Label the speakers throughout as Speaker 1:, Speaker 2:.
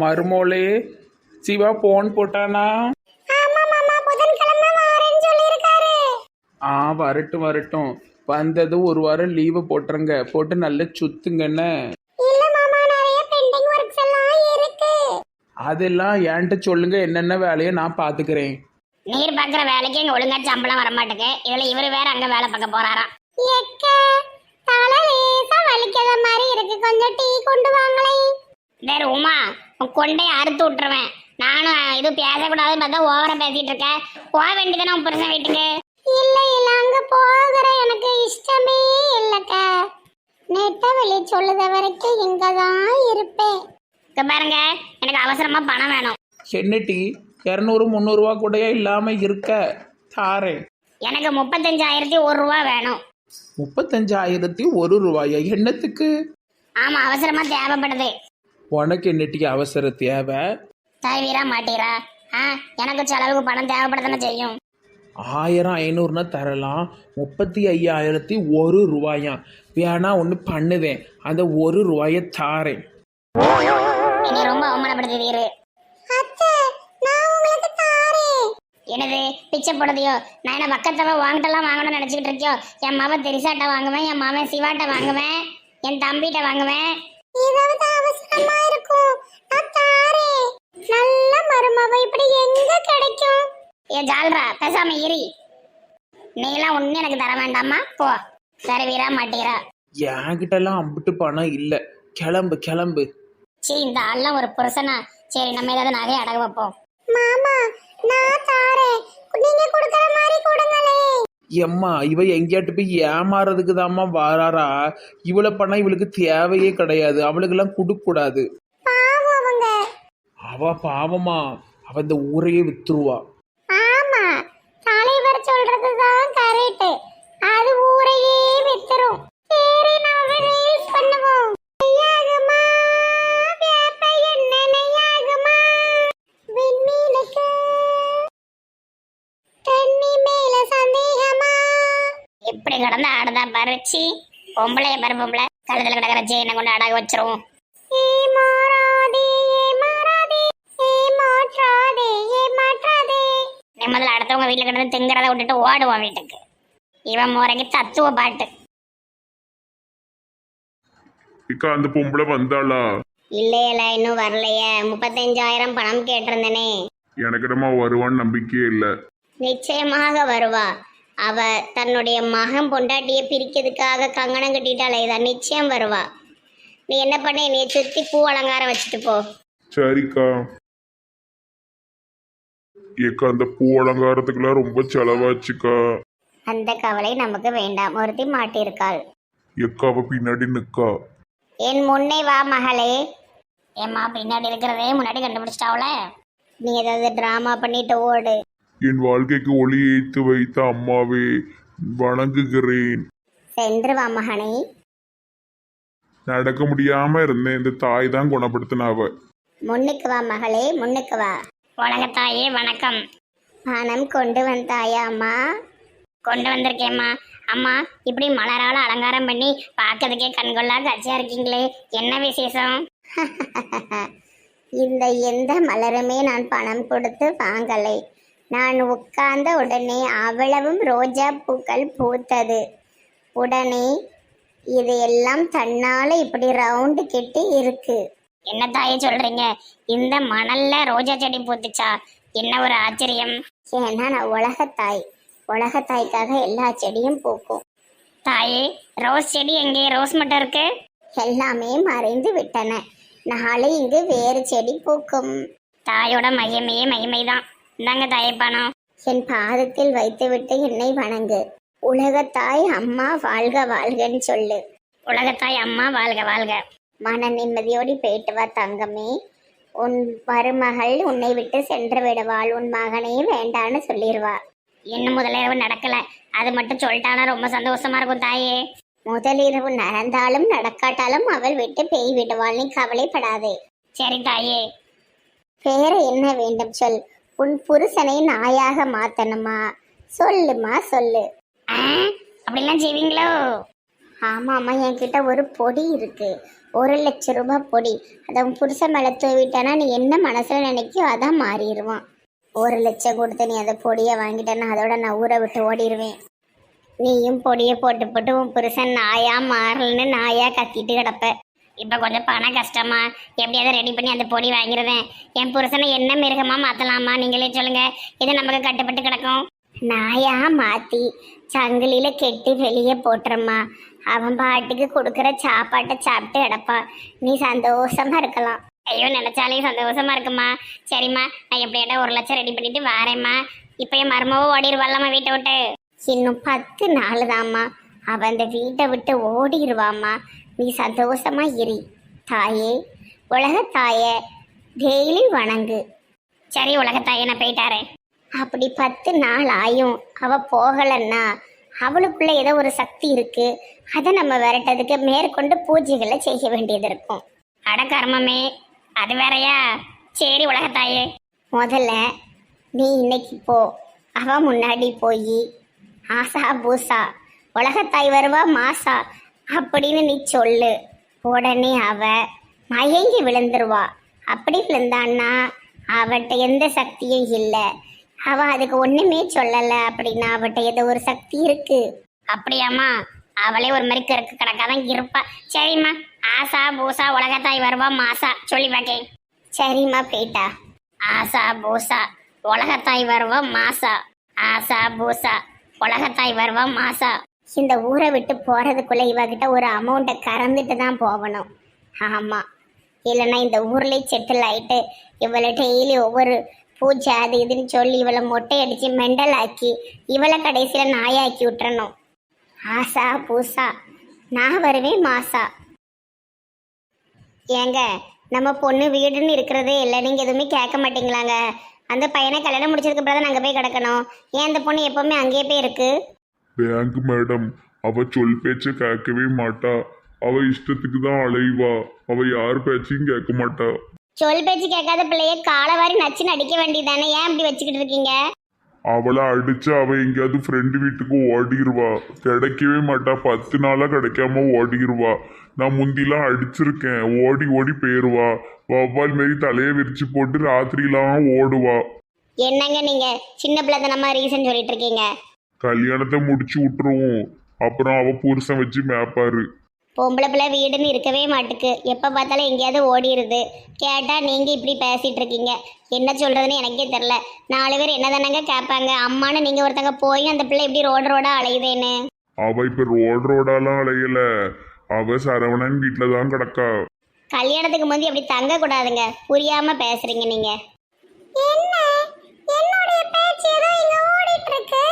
Speaker 1: மருமோளே Siva phone போட்டானா? ஆ வரட்டும் வரட்டும். வந்தது ஒரு வாரம் லீவு போட்டுருங்க. போட்டு நல்லா சுத்துங்கண்ணே
Speaker 2: இருக்கு.
Speaker 1: அதெல்லாம் என்கிட்ட சொல்லுங்க என்னென்ன வேலையை நான் பார்த்துக்கிறேன்.
Speaker 3: நீர் பார்க்குற வேலைக்கு இங்கே ஒழுங்கா சம்பளம் வர மாட்டேங்குது இதில் இவர் வேற அங்கே வேலை பார்க்க போறாராம்.
Speaker 2: தலை லேசா வலிக்கிற மாதிரி இருக்கு. கொஞ்சம் டீ கொண்டு வாங்களே
Speaker 3: வேறு உமா உன் கொண்டே அறுத்து விட்டுருவேன். நானும் இது பேசக்கூடாதுன்னு பார்த்தா ஓவரா பேசிட்டு இருக்கேன். போக வேண்டியதானே உன் புருஷன் வீட்டுக்கு?
Speaker 2: இல்ல இல்ல அங்க போகிற எனக்கு இஷ்டமே இல்லக்க. நெட்டவெளி சொல்லுத வரைக்கும் இங்கதான் இருப்பேன்.
Speaker 3: இங்க பாருங்க எனக்கு அவசரமா பணம் வேணும்.
Speaker 1: என்ன டீ இரநூறு முந்நூறுரூவா கூடயே இல்லாமல் இருக்க. தாரேன்.
Speaker 3: எனக்கு முப்பத்தஞ்சாயிரத்தி ஒரு ரூபா வேணும்.
Speaker 1: முப்பத்தஞ்சாயிரத்தி ஒரு ரூபாயா? என்னத்துக்கு?
Speaker 3: ஆமா அவசரமா தேவைப்படுது.
Speaker 1: உனக்கு என்ன டீ அவசர தேவை?
Speaker 3: தருவீரா மாட்டீரா? ஆ எனக்கு செலவுக்கு பணம் தேவைப்படத்தானே செய்யும்.
Speaker 1: ஆயிரம் ஐநூறுனா தரலாம். முப்பத்தி ஐயாயிரத்தி ஒரு ரூபாயாம் வேணா ஒன்று பண்ணுவேன். அந்த ஒரு ரூபாயை தாரேன்.
Speaker 3: இனி ரொம்ப அவமானப்படுத்துவீரு
Speaker 2: அத்தை நான் உங்களுக்கு தாரேன்.
Speaker 3: என்னது பிச்சை போடுதியோ நான் என்ன பக்கத்தவ வாங்கிட்டெல்லாம் வாங்கணும்னு நினச்சிக்கிட்டு இருக்கியோ? என் மாவன் தெரிசாட்ட வாங்குவேன் என் மாவன் சிவாட்ட வாங்குவேன் என் தம்பிகிட்ட வாங்குவேன்.
Speaker 2: இருக்கும். நான் தாரேன் நல்ல மருமவ இப்படி எங்க கிடைக்கும்?
Speaker 3: ஏ ஜால்ரா பேசாம இரி. நீலாம் ஒன்றும் எனக்கு தர வேண்டாமா போ. தருவீரா மாட்டீரா?
Speaker 1: என்கிட்டலாம் அம்பிட்டு பணம் இல்லை. கிளம்பு கிளம்பு.
Speaker 3: சீ இந்த ஆள்லாம் ஒரு புருஷனா. சரி நம்ம ஏதாவது நகையை அடகு வைப்போம்.
Speaker 2: மாமா நான் தாரேன் நீங்க கொடுக்கற மாதிரி கொடுங்களே.
Speaker 1: எம்மா இவ எங்கேயாட்டு போய் ஏமாறதுக்கு தாம்மா வாராரா இவளை பண்ணா இவளுக்கு தேவையே கிடையாது. அவளுக்கெல்லாம் கொடுக்கூடாது
Speaker 2: பாவம் அவங்க
Speaker 1: அவ பாவமா அவ இந்த ஊரையே வித்துருவா.
Speaker 2: ஆமா தலைவர் சொல்றதுதான் கரெக்ட் அது ஊரையே வித்துரும். சரி நாம ரீல்ஸ் பண்ணுவோம். நெய்யாகுமா? வேப்ப எண்ணெய் நெய்யாகுமா? விண்மீனுக்கு? தண்ணி மேல சந்தேகமா?
Speaker 3: இப்படி கிடந்து ஆடுதா பறிச்சு பொம்பளைய பாரு பொம்பளை. கழுத்துல கிடக்கிற செயினை கொண்டு அடகு வச்சிருவோம் முதல்ல அடுத்தவங்க வீட்டில் கிடந்து திங்கிறத விட்டுட்டு ஓடுவான் வீட்டுக்கு. இவன் முறைக்கு தத்துவ பாட்டு.
Speaker 4: இக்கா அந்த பொம்பளை வந்தாளா?
Speaker 3: இல்லையல இன்னும் வரலையே. முப்பத்தஞ்சாயிரம் பணம் கேட்டிருந்தனே.
Speaker 4: எனக்கிடமா வருவான்னு நம்பிக்கையே இல்லை.
Speaker 3: நிச்சயமாக வருவா. அவ தன்னுடைய மகன் பொண்டாட்டியை பிரிக்கிறதுக்காக கங்கணம் கட்டிட்டாலே இதான் நிச்சயம் வருவா. நீ என்ன பண்ண என்னைய சுத்தி பூ அலங்காரம் வச்சுட்டு போ.
Speaker 4: சரிக்கா. ஏக்கா அந்த பூ அலங்காரத்துக்குலாம் ரொம்ப செலவாச்சுக்கா.
Speaker 3: அந்த கவலை நமக்கு வேண்டாம். ஒருத்தி மாட்டிருக்காள்
Speaker 4: எக்கா அவ பின்னாடி நிக்கா.
Speaker 3: என் முன்னே வா மகளே. ஏம்மா பின்னாடி இருக்கிறதே முன்னாடி கண்டுபிடிச்சிட்டாவுல? நீ ஏதாவது டிராமா பண்ணிட்டு ஓடு.
Speaker 4: என் வாழ்க்கைக்கு ஒளி ஏய்த்து வைத்த அம்மாவே வணங்குகிறேன்.
Speaker 3: சென்று வா மகனே.
Speaker 4: நடக்க முடியாம இருந்தேன். இந்த தாய் தான் குணப்படுத்தினாவ.
Speaker 3: முன்னுக்கு வா மகளே முன்னுக்கு வா. உலகத்தாயே வணக்கம். பணம் கொண்டு வந்தாயா அம்மா? கொண்டு வந்திருக்கேம்மா. அம்மா இப்படி மலரால அலங்காரம் பண்ணி பார்க்கறதுக்கே கண்கொள்ளா காட்சியா இருக்கீங்களே. என்ன விசேஷம்? இந்த எந்த மலருமே நான் பணம் கொடுத்து வாங்கலை. நான் உட்கார்ந்த உடனே அவ்வளவும் ரோஜா பூக்கள் பூத்தது. உடனே இது எல்லாம் தன்னால இப்படி ரவுண்டு கெட்டி இருக்கு. என்ன தாயே சொல்றீங்க? இந்த மணல்ல ரோஜா செடி பூத்துச்சா? என்ன ஒரு ஆச்சரியம்? ஏன்னா நான் உலகத்தாய். உலகத்தாய்க்காக எல்லா செடியும் பூக்கும். தாயே ரோஸ் செடி எங்கே? ரோஸ் மட்டும் இருக்கு? எல்லாமே மறைந்து விட்டன. நாளை இங்கு வேறு செடி பூக்கும். தாயோட மகிமையே மகிமைதான். இந்தாங்க தாயே பணம் என் பாதத்தில் வைத்துவிட்டு என்னை வணங்கு. உலகத்தாய் அம்மா வாழ்க வாழ்கன்னு சொல்லு. உலகத்தாய் அம்மா வாழ்க வாழ்க. மன நிம்மதியோடு போயிட்டு வா தங்கமே. உன் மருமகள் உன்னை விட்டு சென்று விடுவாள். உன் மகனே வேண்டான்னு சொல்லிடுவா இன்னும் முதலிரவு நடக்கல. அது மட்டும் சொல்லிட்டானா ரொம்ப சந்தோஷமா இருக்கும் தாயே. முதலிரவு நடந்தாலும் நடக்காட்டாலும் அவள் விட்டு பேய் விடுவாள். நீ கவலைப்படாதே. சரி தாயே. வேற என்ன வேண்டும் சொல். உன் புருஷனை நாயாக மாத்தணுமா? சொல்லுமா சொல்லு. அப்படிலாம் செய்வீங்களோ? ஆமாம்மா என்கிட்ட ஒரு பொடி இருக்கு. ஒரு லட்ச ரூபாய் பொடி. அதை உன் புருஷன் மேலே தூவிட்டானா நீ என்ன மனசில் நினைக்கியோ அதான் மாறிடுவான் ஒரு லட்சம் கொடுத்து நீ அதை பொடியை வாங்கிட்டேன்னா அதோட நான் ஊரை விட்டு ஓடிடுவேன் நீயும் பொடியை போட்டு போட்டு உன் புருஷன் நாயா மாறலன்னு நாயா கத்திட்டு கிடப்ப. இப்போ கொஞ்சம் பணம் கஷ்டமா? எப்படியாவது ரெடி பண்ணி அந்த பொடி வாங்கிடுவேன் என் புருஷனை என்ன மிருகமா மாற்றலாமா நீங்களே சொல்லுங்க. இது நமக்கு கட்டுப்பட்டு கிடக்கும். நாயா மாற்றி சங்கிலியில் கெட்டி வெளியே போட்டுறம்மா. அவன் பாட்டுக்கு கொடுக்குற சாப்பாட்டை சாப்பிட்டு கிடப்பான் நீ சந்தோஷமா இருக்கலாம். ஐயோ நினைச்சாலே சந்தோஷமா இருக்குமா? சரிம்மா நான் எப்படியாட்ட ஒரு லட்சம் ரெடி பண்ணிட்டு வாரேம்மா. இப்போ என் மருமவோ ஓடிடுவாள்லாமா வீட்டை விட்டு? இன்னும் பத்து நாள் தாம்மா. அவன் அந்த வீட்டை விட்டு ஓடிடுவாம்மா நீ சந்தோஷமா இரு. தாயே உலக தாய டெய்லி வணங்கு. சரி உலகத்தாயே நான் போயிட்டாரேன் அப்படி பத்து நாள் ஆயும். அவ போகலன்னா அவளுக்குள்ள ஏதோ ஒரு சக்தி இருக்கு. அதை நம்ம விரட்டதுக்கு மேற்கொண்டு பூஜைகளை செய்ய வேண்டியது இருக்கும். அடக்கர்மமே அது வேறயா? சரி உலகத்தாயே. முதல்ல நீ இன்னைக்கு போ. அவ முன்னாடி போய் ஆசா பூசா உலகத்தாய் வருவா மாசா அப்படின்னு நீ சொல்லு. உடனே அவ மயங்கி விழுந்துருவா. அப்படி விழுந்தான்னா அவட்ட எந்த சக்தியும் இல்லை. அவ அதுக்கு ஒண்ணுமே சொல்லல அப்படின்னா அவட்ட ஏதோ ஒரு சக்தி இருக்கு. அப்படியாம்மா? அவளே ஒரு மாதிரி கிறுக்கு கிடக்காதான் இருப்பா. சரிம்மா. ஆசா பூசா உலகத்தாய் வருவா மாசா. சொல்லி பார்க்கேன். சரிம்மா போயிட்டா. ஆசா பூசா உலகத்தாய் வருவா மாசா. ஆசா பூசா உலகத்தாய் வருவா மாசா. இந்த ஊரை விட்டு போறதுக்குள்ள இவகிட்ட ஒரு அமௌண்ட்டை கறந்துட்டு தான் போகணும். ஆமா. இல்லைன்னா இந்த ஊர்லயே செட்டில் ஆயிட்டு இவளை டெய்லி ஒவ்வொரு பூச்சை அது இதுன்னு சொல்லி இவளை மொட்டை அடித்து மெண்டல் ஆக்கி இவளை கடைசியில் நாயாக்கி விட்டுறணும். ஆசா பூசா நான் வருவேன் மாசா. ஏங்க நம்ம பொண்ணு வீடுன்னு இருக்கிறதே இல்லை. நீங்கள் எதுவுமே கேட்க மாட்டீங்களாங்க? அந்த பையனை கல்யாணம் முடிச்சதுக்கு அப்புறம் தான் நாங்கள் போய் கிடக்கணும். ஏன் அந்த பொண்ணு எப்பவுமே அங்கேயே போய் இருக்கு?
Speaker 4: Bank madam. அவ சொல் பேச்ச கேட்கவே மாட்டா. அவ இஷ்டத்துக்கு தான் அலைவா. அவ யார் பேச்சையும் கேட்க மாட்டா.
Speaker 3: சொல் பேச்சு கேட்காத பிள்ளைய காலவாரி நச்சு நடிக்க வேண்டியதானே ஏன் இப்படி வச்சுக்கிட்டு இருக்கீங்க?
Speaker 4: அவளை அடிச்சு அவ எங்கேயாவது ஃப்ரெண்டு வீட்டுக்கு ஓடிடுவா கிடைக்கவே மாட்டா. பத்து நாளா கிடைக்காம ஓடிடுவா நான் முந்திலாம் அடிச்சிருக்கேன். ஓடி ஓடி போயிருவா. வவ்வால் மாரி தலையை விரிச்சு போட்டு ராத்திரிலாம் ஓடுவா.
Speaker 3: என்னங்க நீங்க? சின்ன பிள்ளைத்தனமா ரீசன் சொல்லிட்டு இருக்கீங்க?
Speaker 4: கல்யாணத்தை முடிச்சு விட்டுருவோம். அப்புறம் அவ புருஷன் வச்சு மேப்பாரு
Speaker 3: பொம்பளை பிள்ளை வீடுன்னு இருக்கவே மாட்டுக்கு. எப்போ பார்த்தாலும் எங்கேயாவது ஓடிடுது கேட்டால் நீங்கள் இப்படி பேசிகிட்டு இருக்கீங்க. என்ன சொல்கிறதுன்னு எனக்கே தெரில நாலு பேர் என்ன தானங்க கேட்பாங்க. அம்மான்னு நீங்கள் ஒருத்தங்க போய் அந்த பிள்ளை இப்படி ரோடு ரோடாக அலையுதேன்னு.
Speaker 4: அவ இப்ப ரோடு ரோடாலாம் அலையல. அவ சரவணன் வீட்டுல தான் கிடக்கா.
Speaker 3: கல்யாணத்துக்கு முந்தி அப்படி தங்க கூடாதுங்க புரியாமல் பேசுகிறீங்க நீங்கள்
Speaker 2: என்ன என்னுடைய பேச்சு ஏதோ இங்க ஓடிட்டு இருக்கு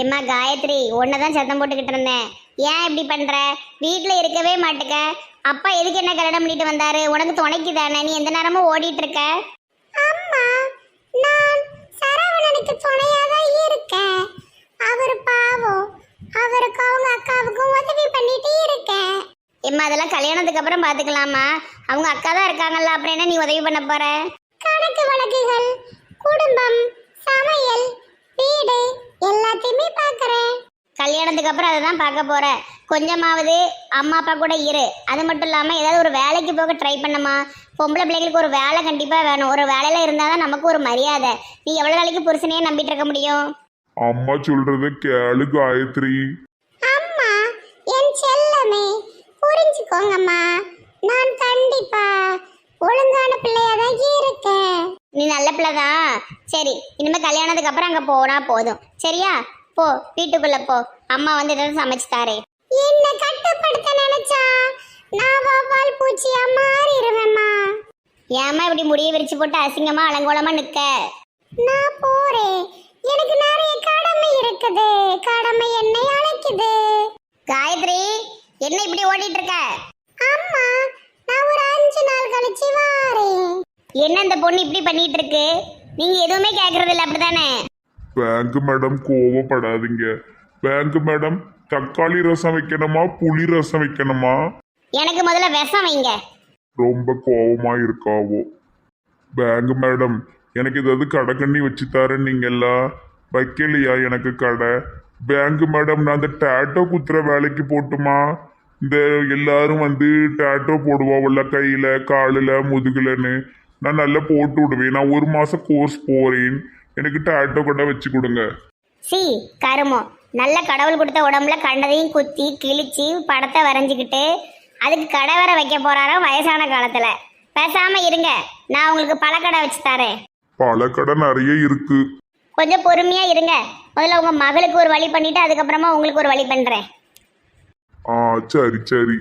Speaker 3: ஏம்மா காயத்ரி உன்னை தான் சத்தம் போட்டுக்கிட்டு இருந்தேன். ஏன் இப்படி பண்ணுற வீட்டில் இருக்கவே மாட்டுக்க. அப்பா எதுக்கு என்ன கல்யாணம் பண்ணிட்டு வந்தாரு? உனக்கு துணைக்கு தானே நீ எந்த நேரமும் ஓடிட்டு இருக்க
Speaker 2: அம்மா நான் சரவணனுக்கு துணையா தான் இருக்கேன். அவர் பாவம். அவருக்கு அவங்க அக்காவுக்கும் உதவி பண்ணிட்டு இருக்கேன்.
Speaker 3: எம்மா அதெல்லாம் கல்யாணத்துக்கு அப்புறம் பார்த்துக்கலாமா அவங்க அக்கா தான் இருக்காங்கல்ல அப்புறம் என்ன நீ உதவி பண்ண போற?
Speaker 2: கணக்கு வழக்குகள் குடும்பம் சமையல் வீடு எல்லாத்தையுமே பார்க்கறேன்
Speaker 3: கல்யாணத்துக்கு அப்புறம் அதை தான் பார்க்க போற. கொஞ்சமாவது அம்மா அப்பா கூட இரு. அது மட்டும் இல்லாமல் ஏதாவது ஒரு வேலைக்கு போக ட்ரை பண்ணுமா? பொம்பளை பிள்ளைகளுக்கு ஒரு வேலை கண்டிப்பாக வேணும். ஒரு வேலையில் இருந்தால் தான் நமக்கு ஒரு மரியாதை. நீ எவ்வளோ நாளைக்கு புருஷனையே நம்பிட்டு இருக்க முடியும்?
Speaker 4: அம்மா சொல்றத கேளு காயத்ரி.
Speaker 2: அம்மா என் செல்லமே புரிஞ்சுக்கோங்கம்மா. நான் கண்டிப்பா ஒழுங்கான பிள்ளையா தான் இருக்கேன்.
Speaker 3: நீ நல்ல பிள்ளை தான் சரி இனிமேல் கல்யாணத்துக்கு அப்புறம் அங்கே போனா போதும். சரியா? போ வீட்டுக்குள்ளே போ. அம்மா வந்து ஏதாவது சமைச்சு தாரே.
Speaker 2: என்ன கட்டுப்படுத்த நினைச்சா? நான் வவ்வால் பூச்சியா மாறிடுவேம்மா.
Speaker 3: ஏம்மா இப்படி முடிய விரிச்சு போட்டு அசிங்கமா அலங்கோலமா நிக்க?
Speaker 2: நான் போறேன். எனக்கு நிறைய கடமை இருக்குது. கடமை என்னை அழைக்குது.
Speaker 3: காயத்ரி என்ன இப்படி ஓடிட்டு இருக்க?
Speaker 2: அம்மா நான் ஒரு அஞ்சு நாள் கழிச்சு வாரேன்
Speaker 3: என்ன இந்த பொண்ணு இப்படி பண்ணிட்டு இருக்கு? நீங்க எதுவுமே கேக்குறது இல்ல அப்படிதானே
Speaker 4: பேங்க் மேடம் கோவப்படாதீங்க. பேங்க் மேடம் தக்காளி ரசம் வைக்கணுமா? புளி ரசம் வைக்கணுமா?
Speaker 3: எனக்கு முதல்ல விஷம் வைங்க.
Speaker 4: ரொம்ப கோவமா இருக்காவோ. பேங்க் மேடம் எனக்கு ஏதாவது கடை கண்ணி வச்சு தரேன் நீங்கெல்லாம் வைக்கலையா எனக்கு கடை? பேங்க் மேடம் நான் அந்த டேட்டோ குத்துற வேலைக்கு போட்டுமா? இந்த எல்லாரும் வந்து டேட்டோ போடுவாங்கல்ல கையில காலில் முதுகுலன்னு. நான் நல்லா போட்டு விடுவேன். நான் ஒரு மாசம் கோர்ஸ் போறேன். எனக்கு டேட்டோ கடை வச்சு கொடுங்க.
Speaker 3: சி கருமோ. நல்ல கடவுள் கொடுத்த உடம்புல கண்டதையும் குத்தி கிழிச்சு படத்தை வரைஞ்சிக்கிட்டு அதுக்கு கடை வர வைக்க போறாராம் வயசான காலத்துல. பேசாம இருங்க. நான் உங்களுக்கு பழக்கடை வச்சு தரேன்.
Speaker 4: பல கடை நிறைய இருக்கு.
Speaker 3: கொஞ்சம் பொறுமையா இருங்க. முதல்ல உங்க மகளுக்கு ஒரு வழி பண்ணிட்டு அதுக்கப்புறமா உங்களுக்கு ஒரு வழி பண்றேன்.
Speaker 4: ஆ சரி சரி.